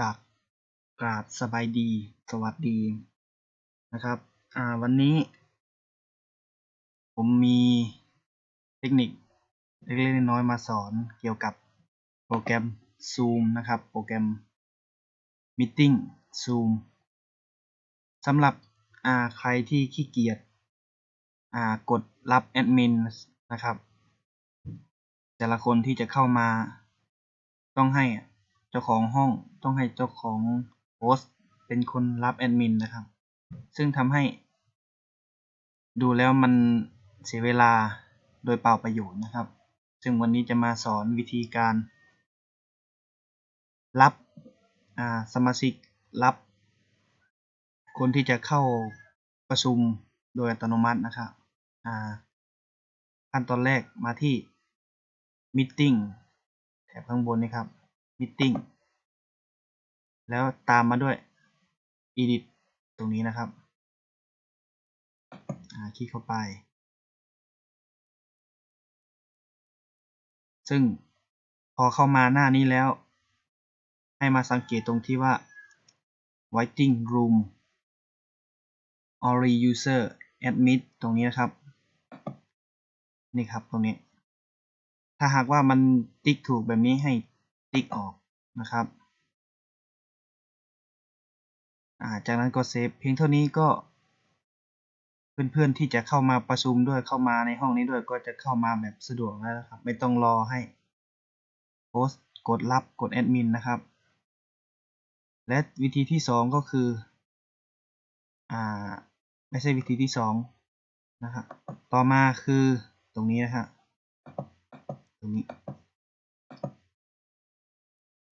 กราบกราบสบายดี สวัสดีนะครับ อ่า วันนี้ ผมมีเทคนิคเล็กๆน้อยๆมาสอนเกี่ยวกับโปรแกรม Zoom นะครับ โปรแกรม Meeting Zoom สำหรับ อ่า ใครที่ขี้เกียจ อ่า กดรับแอดมินนะครับ แต่ละคนที่จะเข้ามาต้องให้ เจ้าของห้องต้องให้เจ้าของโฮสต์เป็นคนรับแอดมินนะครับ ซึ่งทำให้ ดูแล้วมันเสียเวลาโดยเปล่าประโยชน์นะครับ ซึ่งวันนี้จะมาสอนวิธีการ รับสมาชิกรับ คนที่จะเข้าประชุมโดยอัตโนมัตินะครับขั้นตอนแรกมาที่ Meeting แถบข้างบนนี้ครับ Meeting แล้วตามมาด้วย Edit ตรงนี้นะครับคลิกเข้าไป ซึ่งพอเข้ามาหน้านี้แล้ว ให้มาสังเกตตรงที่ว่า Waiting Room Only User Admit ตรงนี้นะครับ นี่ครับตรงนี้ ถ้าหากว่ามันติ๊กถูกแบบนี้ให้ ติ๊กออกนะครับาจากนั้นก็เซฟเพียงเท่านี้ก็ เพื่อนๆที่จะเข้ามาประชุมด้วยเข้ามาในห้องนี้ด้วยก็จะเข้ามาแบบสะดวกแล้วนะครับ ไม่ต้องรอให้โฮสต์กดรับกดแอดมินนะครับ และวิธีที่สองก็คือ อ่า ไม่ใช่วิธีที่สองนะครับ ต่อมาคือตรงนี้นะครับตรงนี้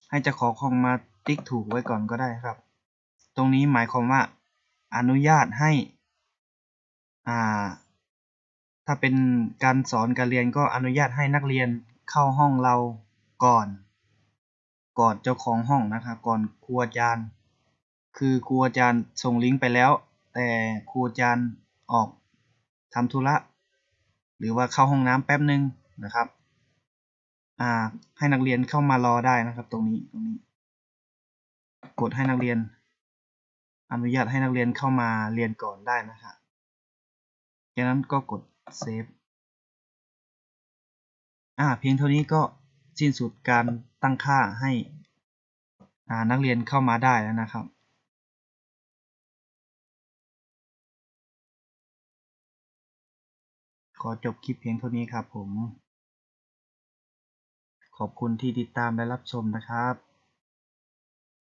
ให้เจ้าของห้องมาติ๊กถูกไว้ก่อนก็ได้ครับ ตรงนี้หมายความว่า อนุญาตให้อ่า ถ้าเป็นการสอนการเรียนก็อนุญาตให้นักเรียนเข้าห้องเราก่อน ก่อนเจ้าของห้องนะครับก่อนครูอาจารย์ คือครูอาจารย์ส่งลิงก์ไปแล้ว แต่ครูอาจารย์ออกทำธุระหรือว่าเข้าห้องน้ำแป๊บหนึ่งนะครับ อ่า ให้นักเรียนเข้ามารอได้นะครับ ตรงนี้ตรงนี้ กดให้นักเรียน อนุญาตให้นักเรียนเข้ามาเรียนก่อนได้นะครับจากนั้นก็กดเซฟอ่า เพียงเท่านี้ก็สิ้นสุดการตั้งค่าให้อ่านักเรียนเข้ามาได้แล้วนะครับขอจบคลิปเพียงเท่านี้ครับผม ขอบคุณที่ติดตามและรับชมนะครับ